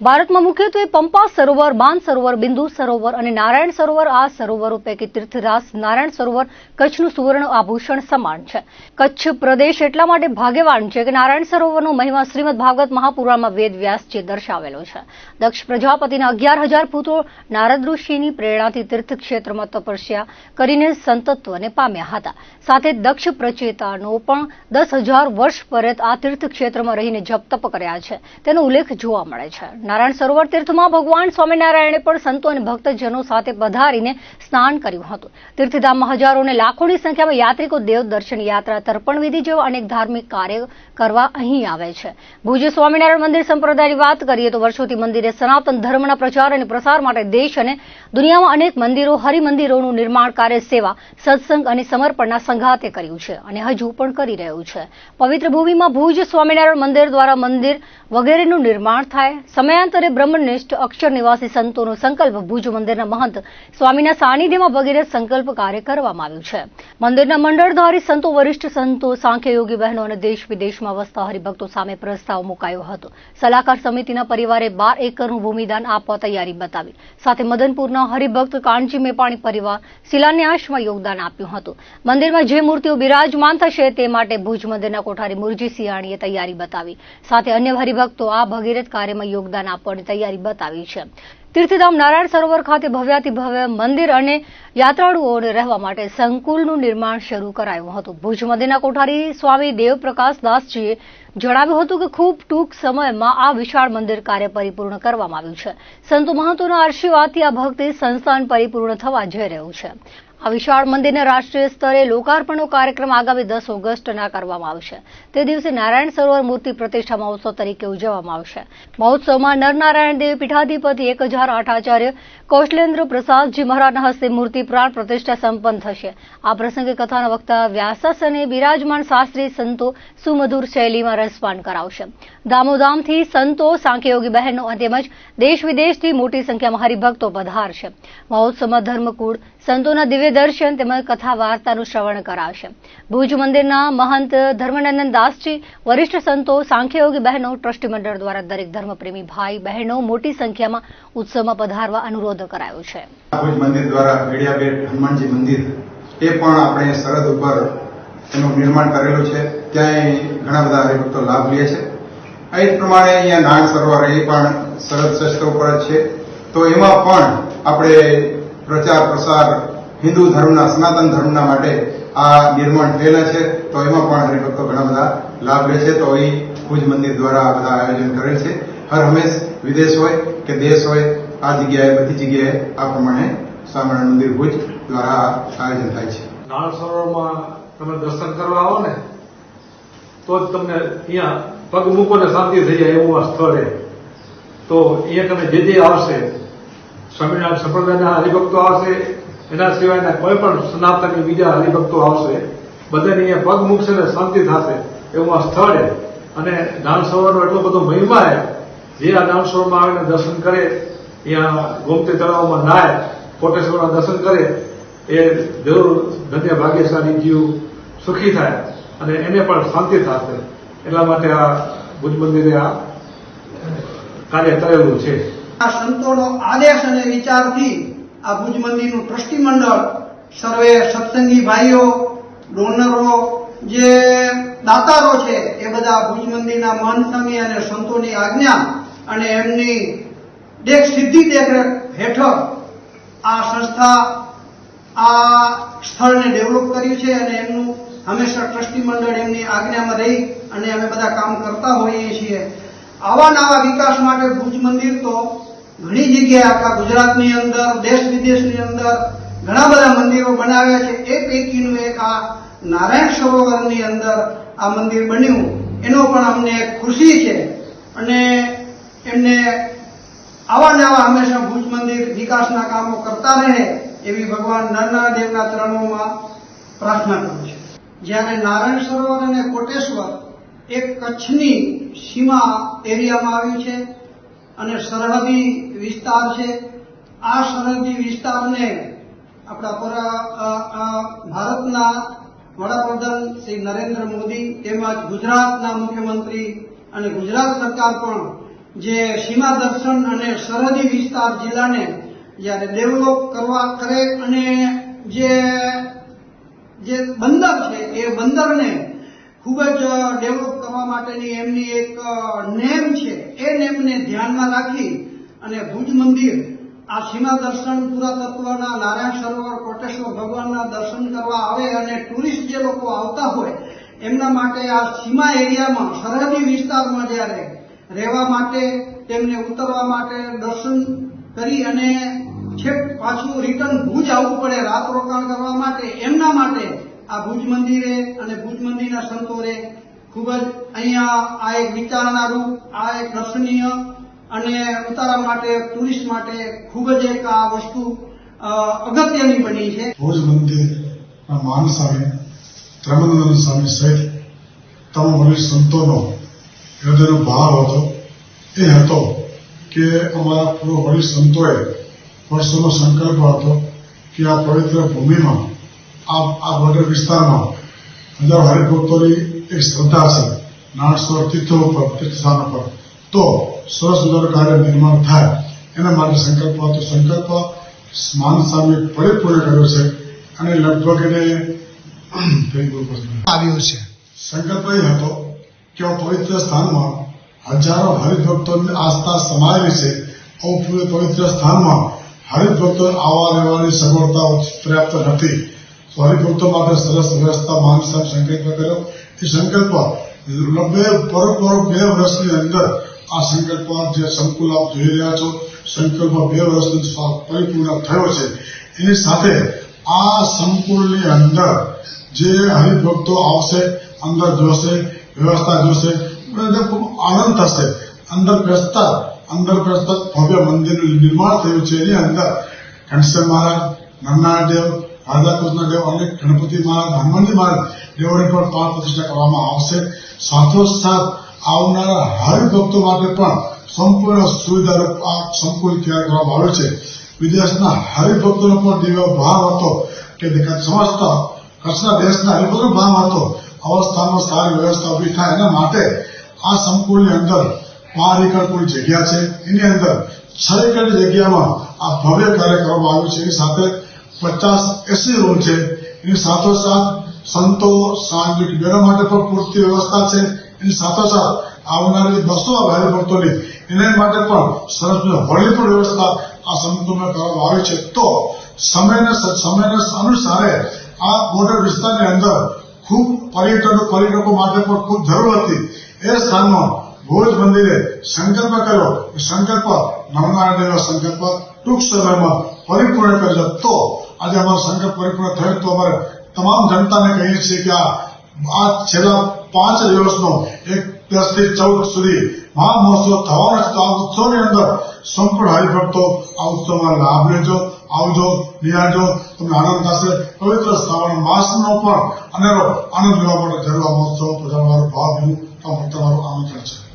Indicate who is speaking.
Speaker 1: ભારતમાં મુખ્યત્વે પંપા સરોવર બાન સરોવર, બિંદુ સરોવર અને નારાયણ સરોવર. આ સરોવરો પૈકી તીર્થરાસ નારાયણ સરોવર કચ્છનું સુવર્ણ આભૂષણ સમાન છે. કચ્છ પ્રદેશ એટલા માટે ભાગ્યવાન છે કે નારાયણ સરોવરનો મહિમા શ્રીમદ ભાગવત મહાપુરાણમાં વેદ વ્યાસજી દર્શાવેલો છે. દક્ષ પ્રજાપતિના અગિયાર હજાર પુત્રો નારદ ઋષિની પ્રેરણાથી તીર્થક્ષેત્રમાં તપસ્યા કરીને સંતત્વને પામ્યા હતા. સાથે દક્ષ પ્રચેતાનો પણ દસ હજાર વર્ષ પરત આ તીર્થક્ષેત્રમાં રહીને જપ તપ કર્યા છે. તેનો ઉલ્લેખ જોવા મળે છે. નારાયણ સરોવર તીર્થમાં ભગવાન સ્વામિનારાયણે પણ સંતો અને ભક્તજનો સાથે પધારીને સ્નાન કર્યું હતું. તીર્થધામમાં હજારો અને લાખોની સંખ્યામાં યાત્રિકો દેવ દર્શન યાત્રા તર્પણ વિધિ જેવા અનેક ધાર્મિક કાર્ય કરવા અહીં આવે છે. ભુજ સ્વામિનારાયણ મંદિર સંપ્રદાયની વાત કરીએ તો વર્ષોથી મંદિરે સનાતન ધર્મના પ્રચાર અને પ્રસાર માટે દેશ અને દુનિયામાં અનેક મંદિરો હરિમંદિરોનું નિર્માણ કાર્ય સેવા, સત્સંગ અને સમર્પણના સંઘાતે કર્યું છે અને હજુ પણ કરી રહ્યું છે. પવિત્ર ભૂમિમાં ભુજ સ્વામિનારાયણ મંદિર દ્વારા મંદિર વગેરેનું નિર્માણ થાય. સમયાંતરે બ્રહ્મનિષ્ઠ અક્ષર નિવાસી સંતોનો સંકલ્પ ભુજ મંદિરના મહંત સ્વામીના સાનિધ્યમાં વગેરે સંકલ્પ કાર્ય કરવામાં આવ્યું છે. મંદિરના મંડળધારી સંતો, વરિષ્ઠ સંતો, સાંખ્યયોગી બહેનો અને દેશ વિદેશમાં વસતા હરિભક્તો સામે પ્રસ્તાવ મુકાયો હતો. સલાહકાર સમિતિના પરિવારે બાર એકરનું ભૂમિદાન આપવા તૈયારી બતાવી. સાથે મદનપુરના હરિભક્ત કાનજી મેપાણી પરિવાર શિલાન્યાસમાં યોગદાન આપ્યું હતું. મંદિરમાં જે મૂર્તિઓ બિરાજમાન થશે તે માટે ભુજ મંદિરના કોઠારી મુરજી સિયાણીએ તૈયારી બતાવી. સાથે અન્ય હરિભક્તો આ ભગીરથ કાર્યમાં યોગદાન આપવાની તૈયારી બતાવી છે. તીર્થધામ નારાયણ સરોવર ખાતે ભવ્યાતિ ભવ્ય મંદિર અને યાત્રાળુઓને રહેવા માટે સંકુલનું નિર્માણ શરૂ કરાયું હતું. ભુજ મંદિરના કોઠારી સ્વામી દેવપ્રકાશ દાસજીએ જણાવ્યું હતું કે ખૂબ ટૂંક સમયમાં આ વિશાળ મંદિર કાર્ય પરિપૂર્ણ કરવામાં આવ્યું છે. સંતો મહંતોના આશીર્વાદથી આ ભક્તિ સંસ્થાન પરિપૂર્ણ થવા જઈ રહ્યું છે. આ વિશાળ મંદિરના રાષ્ટ્રીય સ્તરે લોકાર્પણનો કાર્યક્રમ આગામી દસ ઓગસ્ટના કરવામાં આવશે. તે દિવસે નારાયણ સરોવર મૂર્તિ પ્રતિષ્ઠા મહોત્સવ તરીકે ઉજવવામાં આવશે. મહોત્સવમાં નરનારાયણ દેવ પીઠાધિપતિ એક હજાર આઠ આચાર્ય કૌશલેન્દ્ર પ્રસાદજી મહારાજના હસ્તે મૂર્તિ પ્રાણ પ્રતિષ્ઠા સંપન્ન થશે. આ પ્રસંગે કથાના વક્તા વ્યાસાસને બિરાજમાન શાસ્ત્રી સંતો સુમધુર શૈલીમાં રસપાન કરાવશે. દામોદામથી સંતો, સાંખ્યયોગી બહેનો અને તેમજ દેશ વિદેશથી મોટી સંખ્યામાં હરિભક્તો પધારશે. મહોત્સવમાં ધર્મકૂળ સંતોના દિવ્ય દર્શન તેમજ કથા વાર્તાનું શ્રવણ કરાશે. ભુજ મંદિરના મહંત ધર્મનંદન દાસજી, વરિષ્ઠ સંતો, સાંખ્યયોગી બહેનો, ટ્રસ્ટી મંડળ દ્વારા દરેક ધર્મપ્રેમી ભાઈ બહેનો મોટી સંખ્યામાં ઉત્સવમાં પધારવા અનુરોધ કરાયો છે.
Speaker 2: ભુજ મંદિર દ્વારા મેળિયાબેટ હનુમાનજી મંદિર, એ પણ આપણે સરહદ ઉપર એનું નિર્માણ કરેલું છે. ત્યાં ઘણા બધા હરિભક્તો લાભ લે છે. એ પ્રમાણે અહીંયા નાગ સરોવર એ પણ સરહદ શસ્ત્ર ઉપર છે. તો એમાં પણ આપણે પ્રચાર પ્રસાર હિન્દુ ધર્મના, સનાતન ધર્મના માટે આ નિર્માણ થયેલા છે. તો એમાં પણ હરિભક્તો ઘણા બધા લાભ લે છે. તો એ ભુજ મંદિર દ્વારા આ બધા આયોજન કરેલ છે. હર હંમેશ વિદેશ હોય કે દેશ હોય, આ જગ્યાએ, બધી જગ્યાએ આ પ્રમાણે સ્વામિનારાયણ મંદિર ભુજ દ્વારા આયોજન થાય છે.
Speaker 3: નાળ સરોવરમાં તમે દર્શન કરવા આવો ને, તો જ તમને અહીંયા પગ મૂકો ને શાંતિ થઈ જાય એવું આ સ્થળ તો અહીંયા તમે જે જે આવશે સ્વામિનારાયણ સંપ્રદાયના હરિભક્તો આવશે, એના સિવાયના કોઈ પણ સનાતની બીજા હરિભક્તો આવશે. બધાને અહીંયા પગ મૂકશે ને શાંતિ થશે. એવું આ સ્થળે અને સરોવરનો એટલો બધો મહિમા જે આ સરોવરમાં આવીને દર્શન કરે અહીંયા ગોમતી તળાવમાં નાય, કોટેશ્વરના દર્શન કરે, એ જરૂર ધન્ય ભાગ્યશાળી જીવ સુખી થાય અને એને પણ શાંતિ થશે. એટલા માટે આ ભુજ મંદિરે આ કાર્ય કરેલું છે.
Speaker 4: આ સંતોનો આદેશ અને વિચારથી આ ભુજ મંદિરનું ટ્રસ્ટી મંડળ સર્વે સત્સંગી ભાઈઓ, ડોનરો, જે દાતારો છે, એ બધા ભુજ મંદિરના મહંત અને સંતોની આજ્ઞા અને એમની દેખ સિદ્ધિ દેખરેખ હેઠળ આ સંસ્થા આ સ્થળને ડેવલપ કર્યું છે અને એમનું હંમેશા ટ્રસ્ટી મંડળ એમની આજ્ઞામાં રહી અને અમે બધા કામ કરતા હોઈએ છીએ. આવા નવા વિકાસ માટે ભુજ મંદિર તો ઘણી જગ્યાએ આખા ગુજરાતની અંદર, દેશ વિદેશની અંદર ઘણા બધા મંદિરો બનાવ્યા છે. એ પૈકીનું એક આ નારાયણ સરોવરની અંદર આ મંદિર બન્યું. એનો પણ અમને ખુશી છે અને એમને આવા નવા હંમેશા ભુજ મંદિર વિકાસના કામો કરતા રહે એવી ભગવાન નરનારાયણ દેવના ચરણોમાં પ્રાર્થના કરું છું. જ્યારે નારાયણ સરોવર અને કોટેશ્વર એક કચ્છની સીમા એરિયામાં આવી છે અને સરહદી વિસ્તાર છે. આ સરહદી વિસ્તારને આપણા ભારતના વડાપ્રધાન શ્રી નરેન્દ્ર મોદી તેમજ ગુજરાતના મુખ્યમંત્રી અને ગુજરાત સરકાર પણ જે સીમા દર્શન અને સરહદી વિસ્તાર જિલ્લાને જ્યારે ડેવલપ કરવા કરે અને જે જે બંદર છે એ બંદરને ખૂબ જ ડેવલપ કરવા માટેની એમની એક નેમ છે. એ નેમને ધ્યાનમાં રાખી અને ભુજ મંદિર, આ સીમા દર્શન પુરાતત્વના નારાયણ સરોવર કોટેશ્વર ભગવાનના દર્શન કરવા આવે અને ટુરિસ્ટ જે લોકો આવતા હોય, એમના માટે આ સીમા એરિયામાં, સરહદી વિસ્તારમાં જ્યારે રહેવા માટે, તેમને ઉતરવા માટે દર્શન કરી અને છેક પાછું રિટર્ન ભુજ આવવું પડે, રાત રોકાણ કરવા માટે, એમના માટે આ ભુજ મંદિરે અને ભુજ મંદિરના સંતોરે ખૂબ જ અહીંયા આ એક વિચારણારૂપ આ એક દર્શનીય અને ઉતારા માટે, ટુરિસ્ટ માટે ખૂબ જ એક આ વસ્તુ અગત્યની બની છે.
Speaker 5: ભુજ મંદિરના માન સ્વામી ત્રમંદન સ્વામી સહિત તમામ વરિષ્ઠ સંતોનો હૃદયનો ભાવ હતો. એ હતો કે અમારા પૂર્વ વરિષ્ઠ સંતોએ વર્ષોનો સંકલ્પ હતો કે આ પવિત્ર ભૂમિમાં આ આ બોર્ડર વિસ્તારમાં હજારો હરિભક્તોની એક શ્રદ્ધા છે. નાણસોર તીર્થો ઉપર તીર્થસ્થાનો પર. તો સરસ સુંદર કાર્ય નિર્માણ થાય. એના માટે સંકલ્પ હતો. સંકલ્પ માન સામે પરિપૂર્ણ કર્યો છે અને લગભગ એને
Speaker 6: આવ્યો છે.
Speaker 5: સંકલ્પ એ હતો કે પવિત્ર સ્થાનમાં હજારો હરિભક્તોની આસ્થા સમાયેલી છે. આવું પવિત્ર સ્થાનમાં હરિભક્તો આવવા રહેવાની સગવડતા પર્યાપ્ત નથી. તો હરિભક્તો માટે સરસ વ્યવસ્થા માન સાહેબ સંકલ્પ કર્યો એ સંકલ્પ બે બરોબર બે વર્ષની અંદર આ સંકલ્પ જે સંકુલ આપ જોઈ રહ્યા છો સંકલ્પ બે વર્ષની પરિપૂર્ણ થયો છે એની સાથે આ સંકુલની અંદર જે હરિભક્તો આવશે અંદર જોશે વ્યવસ્થા જોશે અને ખૂબ આનંદ થશે અંદર બેસતા અંદર બેસતા ભવ્ય મંદિરનું નિર્માણ થયું છે એની અંદર ઘનશ્યામ મહારાજ નરનારાયણ દેવ રાધાકૃષ્ણ દેવ અને ગણપતિ મહારાજ, હનુમાનજી મહારાજ દેવોની પણ પ્રાણ પ્રતિષ્ઠા કરવામાં આવશે. સાથોસાથ આવનારા હરિભક્તો માટે પણ સંપૂર્ણ સુવિધા આ સંકુલ તૈયાર કરવામાં આવ્યો છે. વિદેશના હરિભક્તોનો પણ દિવ્ય ભાવ હતો કે સમસ્ત કચ્છના દેશના હરિભક્તોનો ભાવ હતો. અવસ્થામાં સારી વ્યવસ્થા ઊભી થાય એના માટે આ સંકુલની અંદર પાંચ કુલ જગ્યા છે. એની અંદર છ એકરની જગ્યામાં આ ભવ્ય કાર્ય કરવામાં આવ્યું છે. એની સાથે પચાસ એસી રૂમ છે. એની સાથોસાથ સંતો સાંજિક બેનો માટે પણ પૂરતી વ્યવસ્થા છે. એની સાથોસાથ આવનારી બસો હરિભક્તોની એને માટે પણ સરસ હોળી પણ વ્યવસ્થા આ સંતોમાં કરવામાં આવી છે. તો સમયને સમયને અનુસારે આ બોર્ડર વિસ્તારની અંદર ખૂબ પર્યટકો પર્યટકો માટે પણ ખૂબ જરૂર હતી. એ સ્થાનમાં ભુજ મંદિરે સંકલ્પ કર્યો. સંકલ્પ નવનારાયણ દેવનો સંકલ્પ ટૂંક સમયમાં પરિપૂર્ણ કરજો તો આજે અમારો સંકલ્પ પરિપૂર્ણ થયો તો અમારે તમામ જનતાને કહીએ છીએ કે આ છેલ્લા પાંચ દિવસનો એક દસથી ચૌદ સુધી મહામહોત્સવ થવાનો છે. તો આ ઉત્સવની અંદર સંપૂર્ણ હરિભક્તો આ ઉત્સવમાં લાભ લેજો. આવજો, નિહાળજો. તમને આનંદ થશે. પવિત્ર શ્રાવણ માસનો પણ અનેરો આનંદ લેવા માટે જરૂર મહોત્સવ પધારવાનો ભાવ તમારું આમંત્રણ છે.